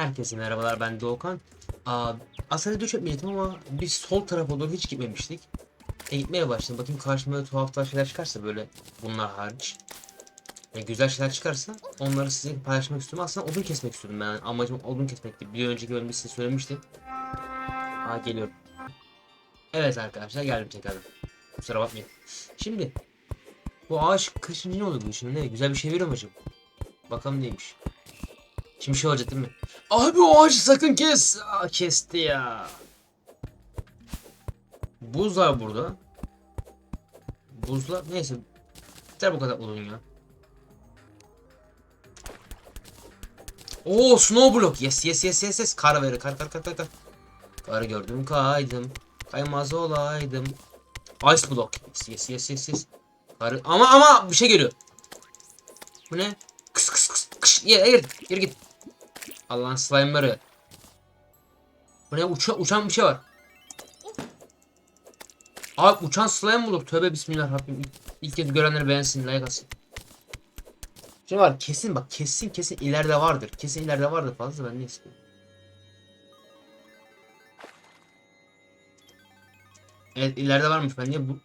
Herkese merhabalar ben Doğukan. Aslında düş etmeyecektim ama biz sol tarafa doğru hiç gitmemiştik. E, gitmeye başladım. Bakayım karşıma böyle tuhaf şeyler çıkarsa böyle bunlar hariç. E, güzel şeyler çıkarsa onları size paylaşmak istiyorum. Aslında odun kesmek istiyordum ben. Amacım odun kesmekti. Bir önceki bölümde size söylemiştim. Aa geliyorum. Evet arkadaşlar geldim tekrardan. Kusura bakmayın. Şimdi bu ağaç kaçıncı ne oluyor bu işin? Ne? Güzel bir şey veriyor mu? Bakalım neymiş. Şimdi şey olacak değil mi? Abi o ağacı sakın kes. Aa, kesti ya. Buz var burada. Buzlar neyse. Yeter bu kadar odun ya. Oo snow block. Yes yes yes yes yes. Kar verir. Kar kar kar kar kar. Gördüm kaydım. Kaymaz olaydım. Ice block. Yes yes yes yes yes. Karı ama ama bir şey geliyor. Bu ne? Kıs kıs kıs kıs. Yere git. Yere git. Allah'ın slime'ları. Bu ne? Uça, uçan bir şey var. Abi uçan slime bulduk. Tövbe bismillah Rabbim. İlk, ilk kez görenleri beğensin. Like atsın. Şey var kesin bak kesin kesin ileride vardır. Kesin ileride vardır fazla ben ne istiyorum. Evet ileride varmış ben niye bu...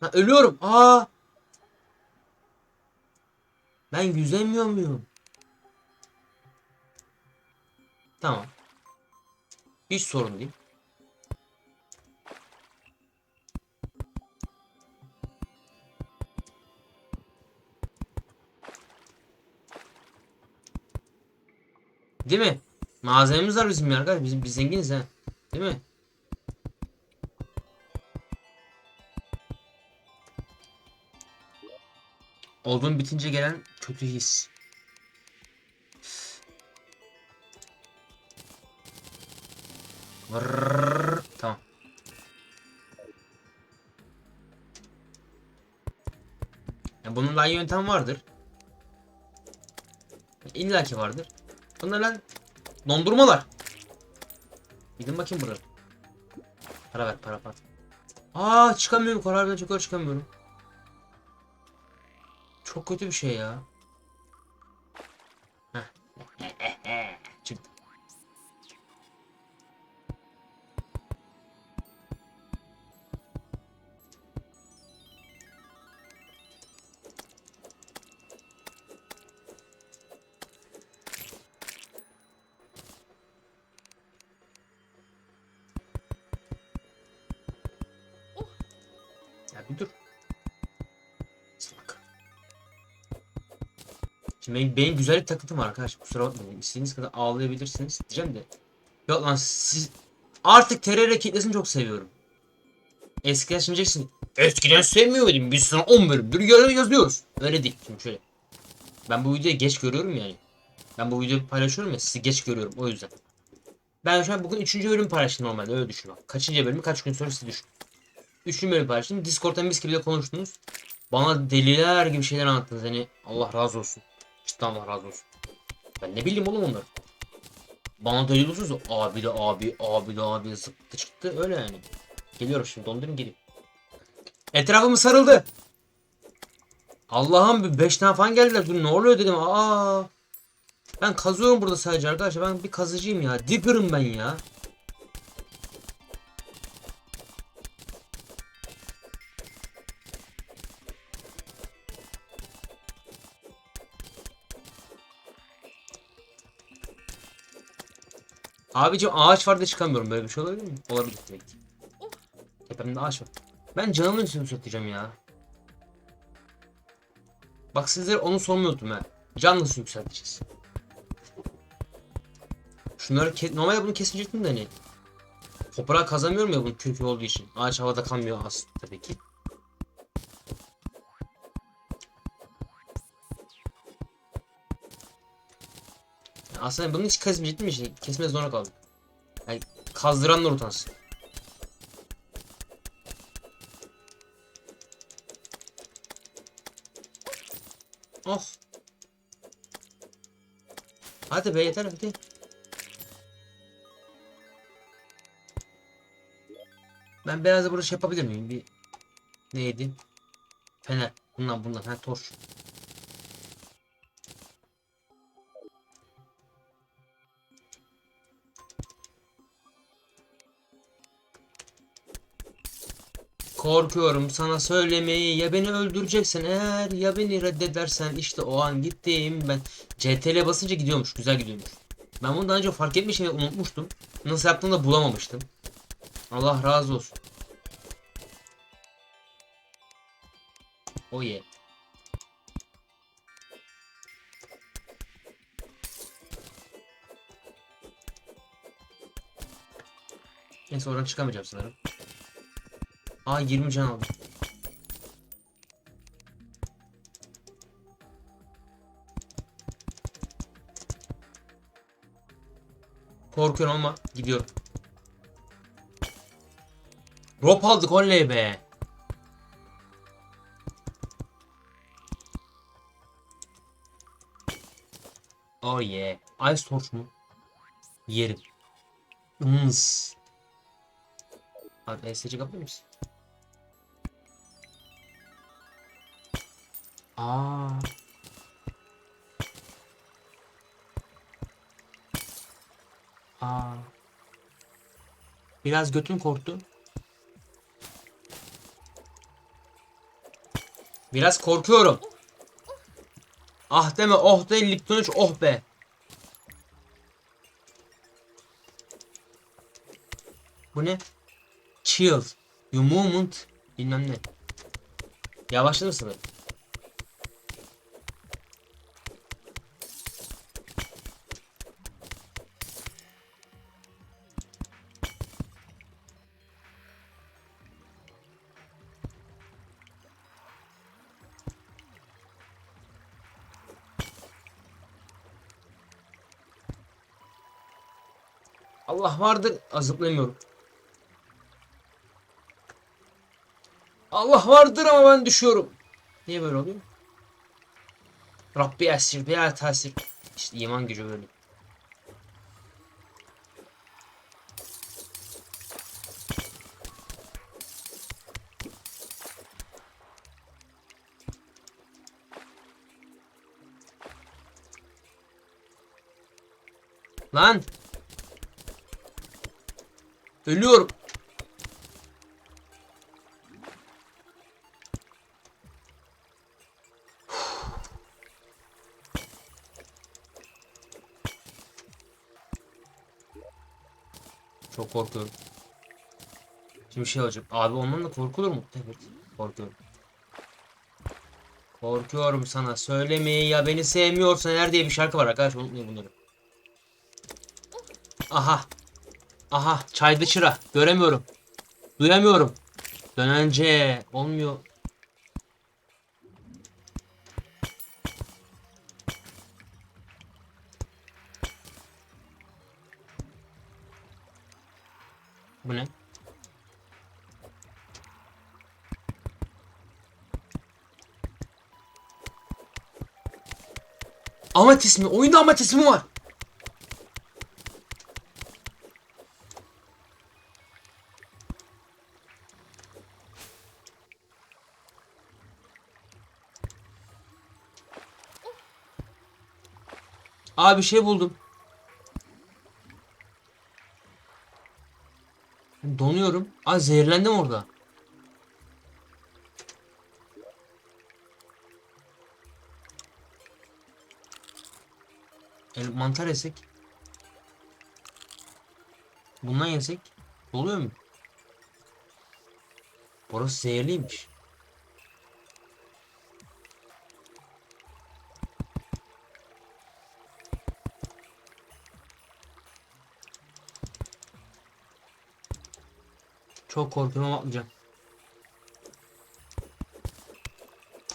Ha, ölüyorum. Aa. Ben yüzemiyor muyum? Tamam. Hiç sorun değil. Değil mi? Malzememiz var bizim ya arkadaşlar. Biz, biz zenginiz ha. Değil mi? Olduğun bitince gelen kötü his. Vırrrr. Tamam. Ya bunun iyi yöntem vardır. İlla vardır. Bunlar lan dondurmalar. Gidin bakayım buraya. Para ver para para. Aa çıkamıyorum karardan çok çıkamıyorum. Çok kötü bir şey ya. Dur. Şimdi benim, benim güzellik takıntım var arkadaşlar kusura bakmayın. İstediğiniz kadar ağlayabilirsiniz diyeceğim de. Yok lan siz artık terör kitlesini çok seviyorum. Eskiden şimdi diyeceksin. Eskiden sevmiyordum biz sana 10 bölümdür yarı yazıyoruz. Öyle değil şimdi şöyle. Ben bu videoyu geç görüyorum yani. Ben bu videoyu paylaşıyorum ya sizi geç görüyorum o yüzden. Ben şu an bugün 3. bölüm paylaştım normalde öyle düşün bak. Kaçıncı bölümü kaç gün sonra siz düşün. Üçüncü bölüm paylaştım. Discord'dan gibi de konuştunuz. Bana deliler gibi şeyler anlattınız. Hani Allah razı olsun. Cidden Allah razı olsun. Ben ne bileyim oğlum onları. Bana deli diyorsunuz. Abi de abi, abi de abi zıptı çıktı. Öyle yani. Geliyorum şimdi dondurun geleyim. Etrafım sarıldı. Allah'ım bir 5 tane falan geldiler. Dur ne oluyor dedim. Aa. Ben kazıyorum burada sadece arkadaşlar. Ben bir kazıcıyım ya. Digger'ım ben ya. Abicim ağaç var da çıkamıyorum. Böyle bir şey olabilir mi? Olabilir demek ki. Tepemde ağaç var. Ben canımın üstünü satacağım ya. Bak sizlere onu sormayı unuttum ha. Can nasıl yükselteceğiz? Şunları ke normalde bunu kesecektim de hani. Toprağı kazamıyorum ya bunun kökü olduğu için. Ağaç havada kalmıyor aslında tabii ki. Aslında bunu hiç kesmeyecektim işte. Kesmeye zorunda kaldım. Yani kazdıranlar utansın. Oh. Hadi be yeter hadi. Ben biraz da burada şey yapabilir miyim? Bir neydi? Fener. Bundan bundan. Ha torç. Korkuyorum sana söylemeyi ya beni öldüreceksen eğer ya beni reddedersen işte o an gittim ben. CTRL basınca gidiyormuş güzel gidiyormuş. Ben bunu daha önce fark etmişim ve unutmuştum. Nasıl yaptığımı da bulamamıştım. Allah razı olsun. Oh yeah. Neyse oradan çıkamayacağım sanırım. Aa 20 can aldım. Korkuyorum ama gidiyorum. Rope aldık oley be. Oh yeah. Ice torch mu? Yerim. Ims. Abi SC kapatır mısın? Aa. Aa. Biraz götüm korktu. Biraz korkuyorum. Ah deme oh de Lipton 3 oh be. Bu ne? Chill. You movement. Bilmem ne. Yavaşladı sanırım. Vardır. Aa, Zıplayamıyorum. Allah vardır ama ben düşüyorum. Niye böyle oluyor? Rabbi esir, bir tasir. İşte iman gücü böyle. Lan! Ölüyorum. Çok korkuyorum. Şimdi şey olacak. Abi ondan da korkulur mu? Evet. Korkuyorum. Korkuyorum sana. Söylemeyi ya beni sevmiyorsan eğer diye bir şarkı var arkadaşlar unutmayın bunları. Aha. Aha çaydı çıra. Göremiyorum. Duyamıyorum. Dönence olmuyor. Bu ne? Amatis mi? Oyunda Amatis mi var? Abi şey buldum. Donuyorum. Aa zehirlendim orada. El mantar yesek. Bundan yesek. Oluyor mu? Burası zehirliymiş. Çok korkuyorum atlayacağım.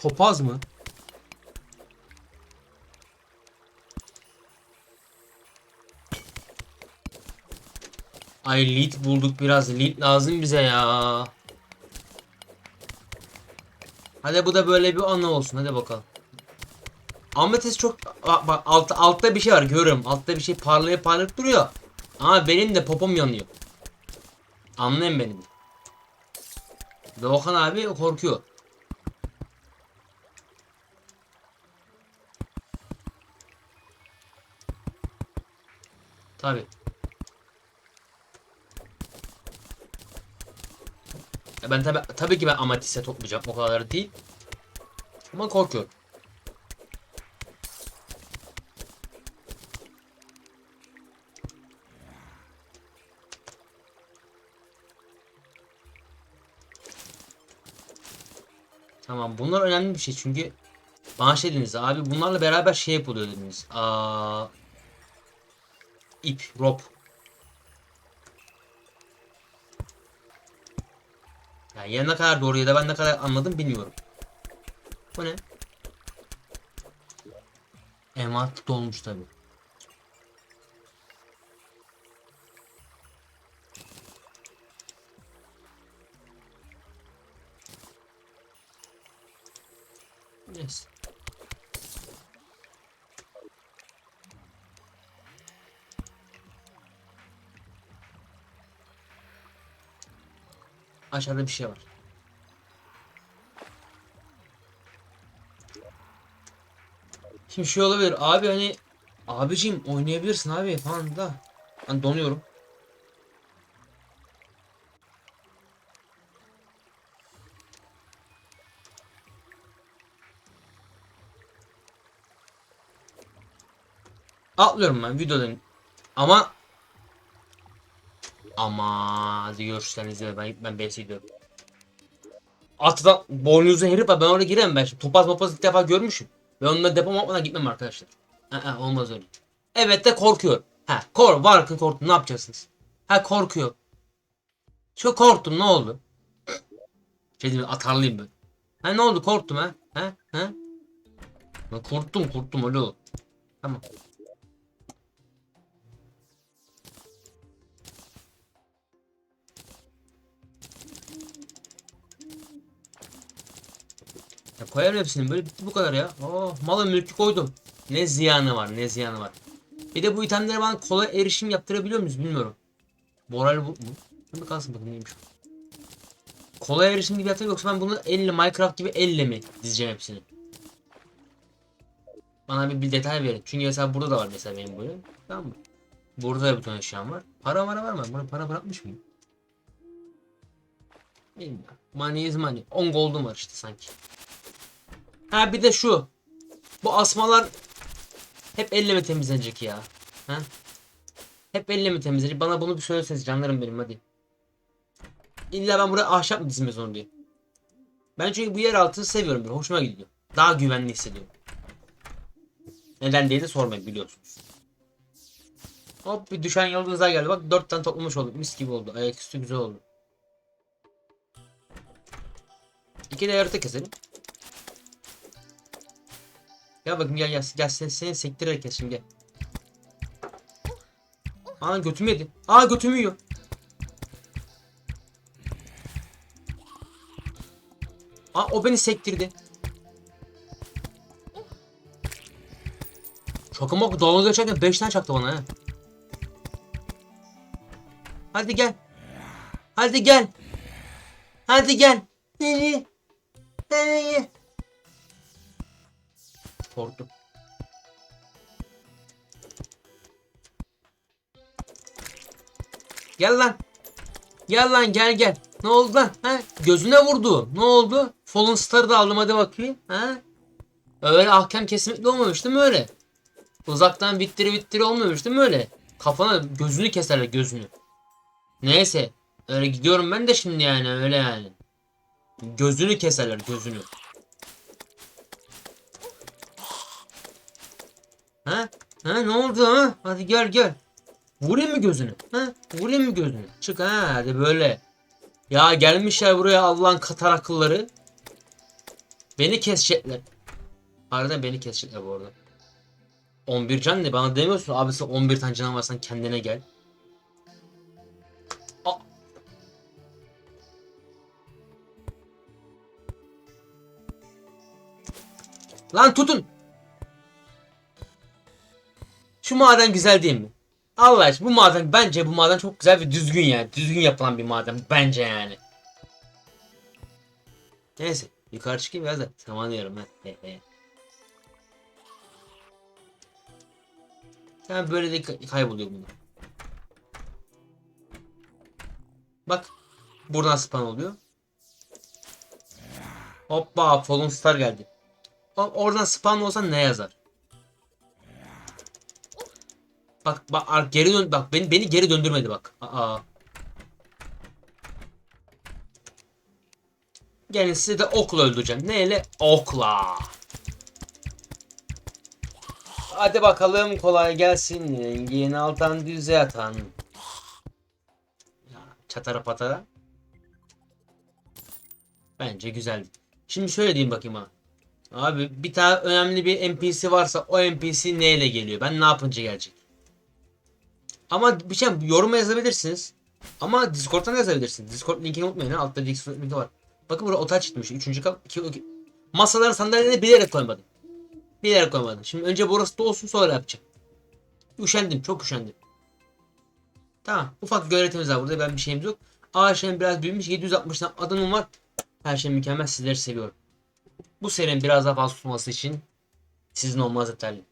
Topaz mı? Ay lead bulduk biraz. Lead lazım bize ya. Hadi bu da böyle bir anı olsun. Hadi bakalım. Ametist çok bak, bak altta, altta bir şey var görüyorum. Altta bir şey parlayıp parlayıp duruyor. Ama benim de popom yanıyor. Anlayın beni. Doğukan abi korkuyor. Tabi. Ben tabi tabii ki ben amatiste toplayacağım o kadar değil. Ama korkuyorum. Tamam bunlar önemli bir şey çünkü bana şey abi bunlarla beraber şey yapılıyor dediniz. Aa, ip, rope. Yani ya ne kadar doğru ya da ben ne kadar anladım bilmiyorum. Bu ne? Envanter dolmuş tabi. Aşağıda bir şey var. Şimdi şey olabilir abi hani abicim oynayabilirsin abi falan da ben donuyorum. Atlıyorum ben videodayım. Ama ama hadi görüşürüz izle ben ben BS gidiyorum. Atla boynuzlu herif ben oraya giremem ben şimdi. Topaz mopaz ilk defa görmüşüm. Ve onunla depo yapmadan gitmem arkadaşlar. Aa, olmaz öyle. Evet de korkuyor. Ha kor var korktun ne yapacaksınız? Ha korkuyor. Çok korktum ne oldu? Şey diyeyim atarlıyım ben. Ha ne oldu korktum ha? Ha? Ha? Ben korktum korktum öyle oldu. Tamam. Ya koyarım hepsini böyle bitti bu kadar ya. Oh malı mülkü koydum. Ne ziyanı var ne ziyanı var. Bir de bu itemlere bana kolay erişim yaptırabiliyor muyuz bilmiyorum. Moral bu? Hadi kalsın bakın neymiş. Kolay erişim gibi yaptırıyor yoksa ben bunu elle Minecraft gibi elle mi dizeceğim hepsini? Bana bir, bir detay verin. Çünkü mesela burada da var mesela benim böyle. Tamam mı? Burada da bir tane eşyam var. Para mara var mı? Bana para bırakmış mıyım? Bilmiyorum. Money is money. 10 gold'um var işte sanki. Ha bir de şu. Bu asmalar hep elle mi temizlenecek ya? Ha? Hep elle mi temizlenecek? Bana bunu bir söyleseniz canlarım benim hadi. İlla ben buraya ahşap mı dizmek zorundayım? Ben çünkü bu yer altını seviyorum. Bir hoşuma gidiyor. Daha güvenli hissediyorum. Neden diye de sormayın biliyorsunuz. Hop bir düşen yıldızlar geldi. Bak dört tane toplamış olduk. Mis gibi oldu. Ayaküstü güzel oldu. İki de yaratık keselim. Gel bakayım gel gel. Gel seni, seni sektirerek kes şimdi gel. Aa götümü yedi. Aa götümü yiyor. Aa o beni sektirdi. Şaka maka dalga geçerken 5 tane çaktı bana ha. Hadi gel. Hadi gel. Hadi gel. Nereye? Nereye? Korktum. Gel lan. Gel lan gel gel. Ne oldu lan? Ha? Gözüne vurdu. Ne oldu? Fallen Star'ı da aldım hadi bakayım. Ha? Öyle ahkam kesinlikle olmamış değil mi öyle? Uzaktan vittiri vittiri olmamış değil mi öyle? Kafana gözünü keserler gözünü. Neyse. Öyle gidiyorum ben de şimdi yani öyle yani. Gözünü keserler gözünü. Ha? Ha ne oldu ha? Hadi gel gel. Vurayım mı gözünü? Ha? Vurayım mı gözünü? Çık ha hadi böyle. Ya gelmişler buraya Allah'ın katar akılları. Beni kesecekler. Harbiden beni kesecekler bu arada. 11 can ne? Bana demiyorsun abi sen 11 tane can varsan kendine gel. Lan tutun. Şu maden güzel değil mi? Allah aşkına bu maden bence bu maden çok güzel ve düzgün yani. Düzgün yapılan bir maden bence yani. Neyse yukarı çıkayım biraz da tırmanıyorum ben. He he. Yani böyle de kay- kayboluyor bunlar. Bak buradan spawn oluyor. Hoppa Fallen Star geldi. Oradan spawn olsan ne yazar? Bak bak geri dön bak beni beni geri döndürmedi bak. Aa. Gelin sizi de okla öldüreceğim. Neyle? Okla. Hadi bakalım kolay gelsin. Rengin altan düze atan. Çatara patara. Bence güzeldi. Şimdi şöyle diyeyim bakayım ha. Abi bir tane önemli bir NPC varsa o NPC neyle geliyor? Ben ne yapınca gelecek? Ama bir şey yoruma yazabilirsiniz. Ama Discord'dan da yazabilirsiniz. Discord linkini unutmayın. ha. Altta Discord linki var. Bakın burada otel çıkmış. Üçüncü kat. Iki, iki. Masaların sandalyeleri bilerek koymadım. Bilerek koymadım. Şimdi önce burası da olsun sonra yapacağım. Üşendim. Çok üşendim. Tamam. Ufak göletimiz var burada. Ben bir şeyimiz yok. Ağaçlarım biraz büyümüş. 760 tane adamım var. Her şey mükemmel. Sizleri seviyorum. Bu serinin biraz daha fazla tutması için sizin olmanız yeterli.